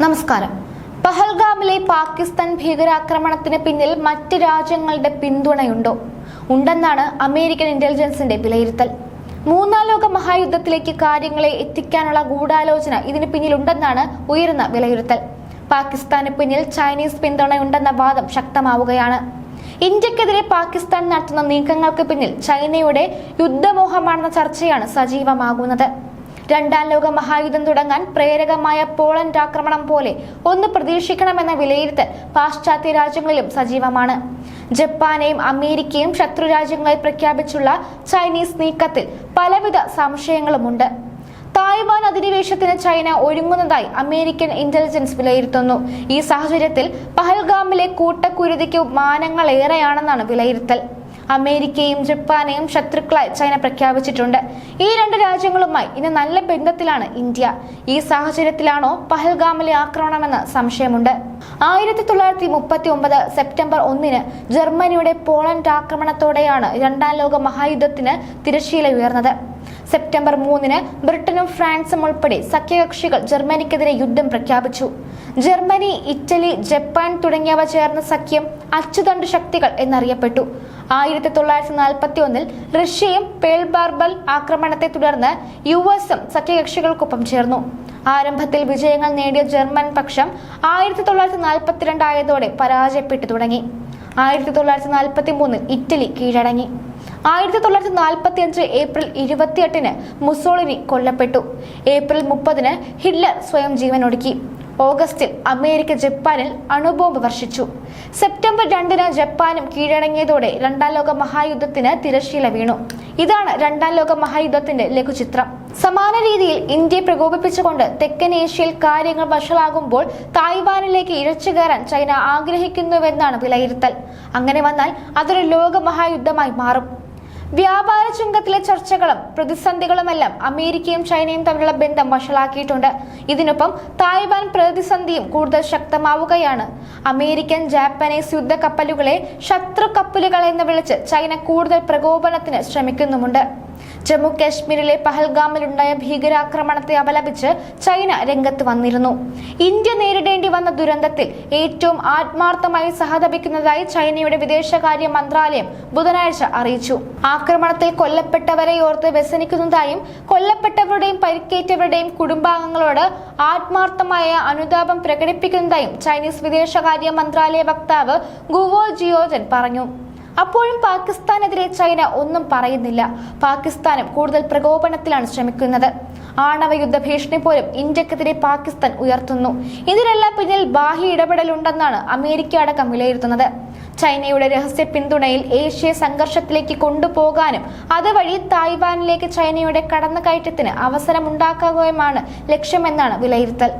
നമസ്കാരം. പഹൽഗാമിലെ പാകിസ്ഥാൻ ഭീകരാക്രമണത്തിന് പിന്നിൽ മറ്റ് രാജ്യങ്ങളുടെ പിന്തുണയുണ്ടോ? ഉണ്ടെന്നാണ് അമേരിക്കൻ ഇന്റലിജൻസിന്റെ വിലയിരുത്തൽ. മൂന്നാം ലോക മഹായുദ്ധത്തിലേക്ക് കാര്യങ്ങളെ എത്തിക്കാനുള്ള ഗൂഢാലോചന ഇതിന് പിന്നിലുണ്ടെന്നാണ് ഉയർന്ന വിലയിരുത്തൽ. പാകിസ്ഥാന് പിന്നിൽ ചൈനീസ് പിന്തുണയുണ്ടെന്ന വാദം ശക്തമാവുകയാണ്. ഇന്ത്യക്കെതിരെ പാകിസ്ഥാൻ നടത്തുന്ന നീക്കങ്ങൾക്ക് പിന്നിൽ ചൈനയുടെ യുദ്ധമോഹമാണെന്ന ചർച്ചയാണ് സജീവമാകുന്നത്. രണ്ടാം ലോക മഹായുദ്ധം തുടങ്ങാൻ പ്രേരകമായ പോളണ്ട് ആക്രമണം പോലെ ഒന്ന് പ്രതീക്ഷിക്കണമെന്ന വിലയിരുത്തൽ പാശ്ചാത്യ രാജ്യങ്ങളിലും സജീവമാണ്. ജപ്പാനെയും അമേരിക്കയും ശത്രു രാജ്യങ്ങളായി പ്രഖ്യാപിച്ചുള്ള ചൈനീസ് നീക്കത്തിൽ പലവിധ സംശയങ്ങളുമുണ്ട്. തായ്വാൻ അധിനിവേശത്തിന് ചൈന ഒരുങ്ങുന്നതായി അമേരിക്കൻ ഇന്റലിജൻസ് വിലയിരുത്തുന്നു. ഈ സാഹചര്യത്തിൽ പഹൽഗാമിലെ കൂട്ടക്കുരുതിക്ക് മാനങ്ങളേറെയാണെന്നാണ് വിലയിരുത്തൽ. അമേരിക്കയും ജപ്പാനെയും ശത്രുക്കളായി ചൈന പ്രഖ്യാപിച്ചിട്ടുണ്ട്. ഈ രണ്ട് രാജ്യങ്ങളുമായി ഇന്ന് നല്ല ബന്ധത്തിലാണ് ഇന്ത്യ. ഈ സാഹചര്യത്തിലാണോ പഹൽഗാമിലെ ആക്രമണമെന്ന് സംശയമുണ്ട്. ആയിരത്തി തൊള്ളായിരത്തി മുപ്പത്തി ഒമ്പത് സെപ്റ്റംബർ ഒന്നിന് ജർമ്മനിയുടെ പോളണ്ട് ആക്രമണത്തോടെയാണ് രണ്ടാം ലോക മഹായുദ്ധത്തിന് തിരശീല ഉയർന്നത്. സെപ്റ്റംബർ മൂന്നിന് ബ്രിട്ടനും ഫ്രാൻസും ഉൾപ്പെടെ സഖ്യകക്ഷികൾ ജർമ്മനിക്കെതിരെ യുദ്ധം പ്രഖ്യാപിച്ചു. ജർമ്മനി ഇറ്റലി ജപ്പാൻ തുടങ്ങിയവ ചേർന്ന സഖ്യം അച്ചുതണ്ട് ശക്തികൾ എന്നറിയപ്പെട്ടു. ആയിരത്തി തൊള്ളായിരത്തി നാൽപ്പത്തി ഒന്നിൽ റഷ്യയും പേൾ ബാർബൽ ആക്രമണത്തെ തുടർന്ന് യു എസും സഖ്യകക്ഷികൾക്കൊപ്പം ചേർന്നു. ആരംഭത്തിൽ വിജയങ്ങൾ നേടിയ ജർമ്മൻ പക്ഷം ആയിരത്തി തൊള്ളായിരത്തി നാൽപ്പത്തിരണ്ടായതോടെ പരാജയപ്പെട്ടു തുടങ്ങി. ആയിരത്തി തൊള്ളായിരത്തി നാൽപ്പത്തി മൂന്ന് ഇറ്റലി കീഴടങ്ങി. ആയിരത്തി തൊള്ളായിരത്തി നാൽപ്പത്തി അഞ്ച് ഏപ്രിൽ ഇരുപത്തിയെട്ടിന് മുസോളിനി കൊല്ലപ്പെട്ടു. ഏപ്രിൽ മുപ്പതിന് ഹിറ്റ്ലർ സ്വയം ജീവൻ ഒടുക്കി ഓഗസ്റ്റിൽ അമേരിക്ക ജപ്പാനിൽ അണുബോംബ് വർഷിച്ചു. സെപ്റ്റംബർ രണ്ടിന് ജപ്പാനും കീഴടങ്ങിയതോടെ രണ്ടാം ലോക മഹായുദ്ധത്തിന് തിരശ്ശീല വീണു. ഇതാണ് രണ്ടാം ലോക മഹായുദ്ധത്തിന്റെ ലഘുചിത്രം. സമാന രീതിയിൽ ഇന്ത്യയെ പ്രകോപിപ്പിച്ചുകൊണ്ട് തെക്കൻ ഏഷ്യയിൽ കാര്യങ്ങൾ വഷളാകുമ്പോൾ തായ്വാനിലേക്ക് ഇഴച്ചു കയറാൻ ചൈന ആഗ്രഹിക്കുന്നുവെന്നാണ് വിലയിരുത്തൽ. അങ്ങനെ വന്നാൽ അതൊരു ലോകമഹായുദ്ധമായി മാറും. വ്യാപാര ചുങ്കത്തിലെ ചർച്ചകളും പ്രതിസന്ധികളുമെല്ലാം അമേരിക്കയും ചൈനയും തമ്മിലുള്ള ബന്ധം വഷളാക്കിയിട്ടുണ്ട്. ഇതിനൊപ്പം തായ്വാൻ പ്രതിസന്ധിയും കൂടുതൽ ശക്തമാവുകയാണ്. അമേരിക്കൻ ജാപ്പനീസ് യുദ്ധ കപ്പലുകളെ ശത്രു കപ്പലുകൾ എന്ന് വിളിച്ച് ചൈന കൂടുതൽ പ്രകോപനത്തിന് ശ്രമിക്കുന്നുമുണ്ട്. ജമ്മു കാശ്മീരിലെ പഹൽഗാമിലുണ്ടായ ഭീകരാക്രമണത്തെ അപലപിച്ച് ചൈന രംഗത്ത് വന്നിരുന്നു. ഇന്ത്യ നേരിടേണ്ടി വന്ന ദുരന്തത്തിൽ ഏറ്റവും ആത്മാർത്ഥമായി സഹതപിക്കുന്നതായി ചൈനയുടെ വിദേശകാര്യ മന്ത്രാലയം ബുധനാഴ്ച അറിയിച്ചു. ആക്രമണത്തിൽ കൊല്ലപ്പെട്ടവരെ ഓർത്ത് വ്യസനിക്കുന്നതായും കൊല്ലപ്പെട്ടവരുടെയും പരിക്കേറ്റവരുടെയും കുടുംബാംഗങ്ങളോട് ആത്മാർത്ഥമായ അനുതാപം പ്രകടിപ്പിക്കുന്നതായും ചൈനീസ് വിദേശകാര്യ മന്ത്രാലയ വക്താവ് ഗുവോ ജിയോജൻ പറഞ്ഞു. അപ്പോഴും പാകിസ്ഥാനെതിരെ ചൈന ഒന്നും പറയുന്നില്ല. പാകിസ്ഥാനും കൂടുതൽ പ്രകോപനത്തിലാണ് ശ്രമിക്കുന്നത്. ആണവ യുദ്ധ ഭീഷണി പോലും ഇന്ത്യക്കെതിരെ പാകിസ്ഥാൻ ഉയർത്തുന്നു. ഇതിനെല്ലാം പിന്നിൽ ബാഹ്യ ഇടപെടലുണ്ടെന്നാണ് അമേരിക്ക അടക്കം വിലയിരുത്തുന്നത്. ചൈനയുടെ രഹസ്യ പിന്തുണയിൽ ഏഷ്യയെ സംഘർഷത്തിലേക്ക് കൊണ്ടുപോകാനും അതുവഴി തായ്വാനിലേക്ക് ചൈനയുടെ കടന്നുകയറ്റത്തിന് അവസരമുണ്ടാക്കുകയുമാണ് ലക്ഷ്യമെന്നാണ് വിലയിരുത്തൽ.